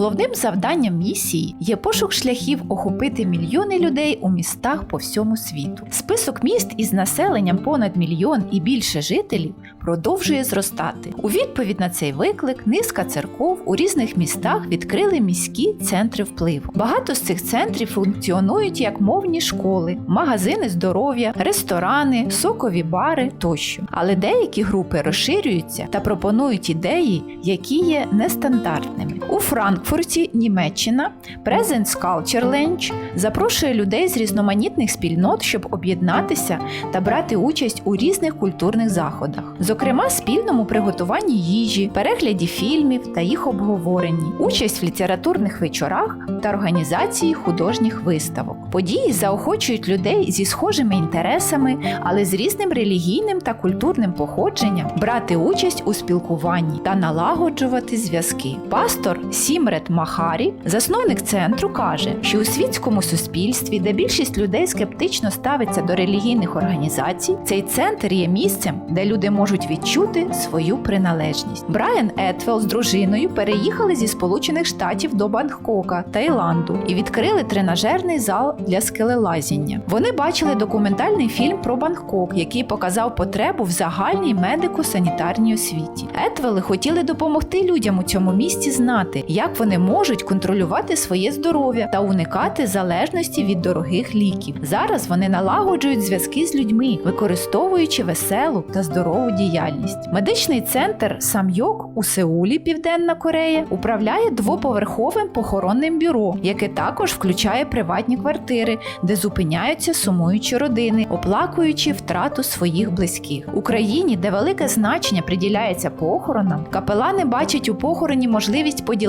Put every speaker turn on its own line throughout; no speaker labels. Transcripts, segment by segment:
Головним завданням місії є пошук шляхів охопити мільйони людей у містах по всьому світу. Список міст із населенням понад мільйон і більше жителів продовжує зростати. У відповідь на цей виклик низка церков у різних містах відкрили міські центри впливу. Багато з цих центрів функціонують як мовні школи, магазини здоров'я, ресторани, сокові бари тощо. Але деякі групи розширюються та пропонують ідеї, які є нестандартними. У Франкфурті, Німеччина, Presence Culture Lounge запрошує людей з різноманітних спільнот, щоб об'єднатися та брати участь у різних культурних заходах, зокрема спільному приготуванні їжі, перегляді фільмів та їх обговоренні, участь в літературних вечорах та організації художніх виставок. Події заохочують людей зі схожими інтересами, але з різним релігійним та культурним походженням брати участь у спілкуванні та налагоджувати зв'язки. Пастор Сімрет Махарі, засновник центру, каже, що у світському суспільстві, де більшість людей скептично ставиться до релігійних організацій, цей центр є місцем, де люди можуть відчути свою приналежність. Брайан Етвелл з дружиною переїхали зі Сполучених Штатів до Бангкока, Таїланду і відкрили тренажерний зал для скелелазіння. Вони бачили документальний фільм про Бангкок, який показав потребу в загальній медико-санітарній освіті. Етвели хотіли допомогти людям у цьому місці знати, як вони можуть контролювати своє здоров'я та уникати залежності від дорогих ліків. Зараз вони налагоджують зв'язки з людьми, використовуючи веселу та здорову діяльність. Медичний центр Самйок у Сеулі, Південна Корея, управляє двоповерховим похоронним бюро, яке також включає приватні квартири, де зупиняються сумуючі родини, оплакуючи втрату своїх близьких. Україні, де велике значення приділяється похоронам, капелани бачать у похороні можливість поділитися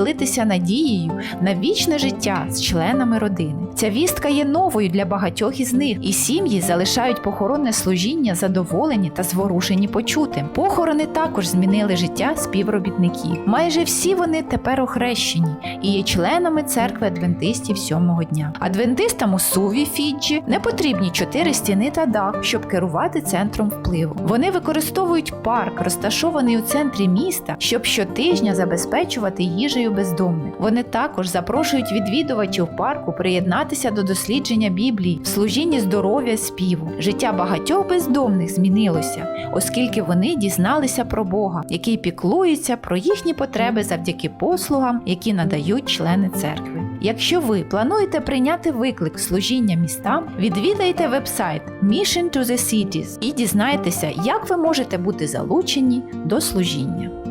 надією на вічне життя з членами родини. Ця вістка є новою для багатьох із них, і сім'ї залишають похоронне служіння задоволені та зворушені почутим. Похорони також змінили життя співробітників. Майже всі вони тепер охрещені і є членами церкви адвентистів сьомого дня. Адвентистам у Суві Фіджі не потрібні чотири стіни та дах, щоб керувати центром впливу. Вони використовують парк, розташований у центрі міста, щоб щотижня забезпечувати їжею бездомних. Вони також запрошують відвідувачів парку приєднатися до дослідження Біблії в служінні здоров'я співу. Життя багатьох бездомних змінилося, оскільки вони дізналися про Бога, який піклується про їхні потреби завдяки послугам, які надають члени церкви. Якщо ви плануєте прийняти виклик служіння містам, відвідайте вебсайт Mission to the Cities і дізнайтеся, як ви можете бути залучені до служіння.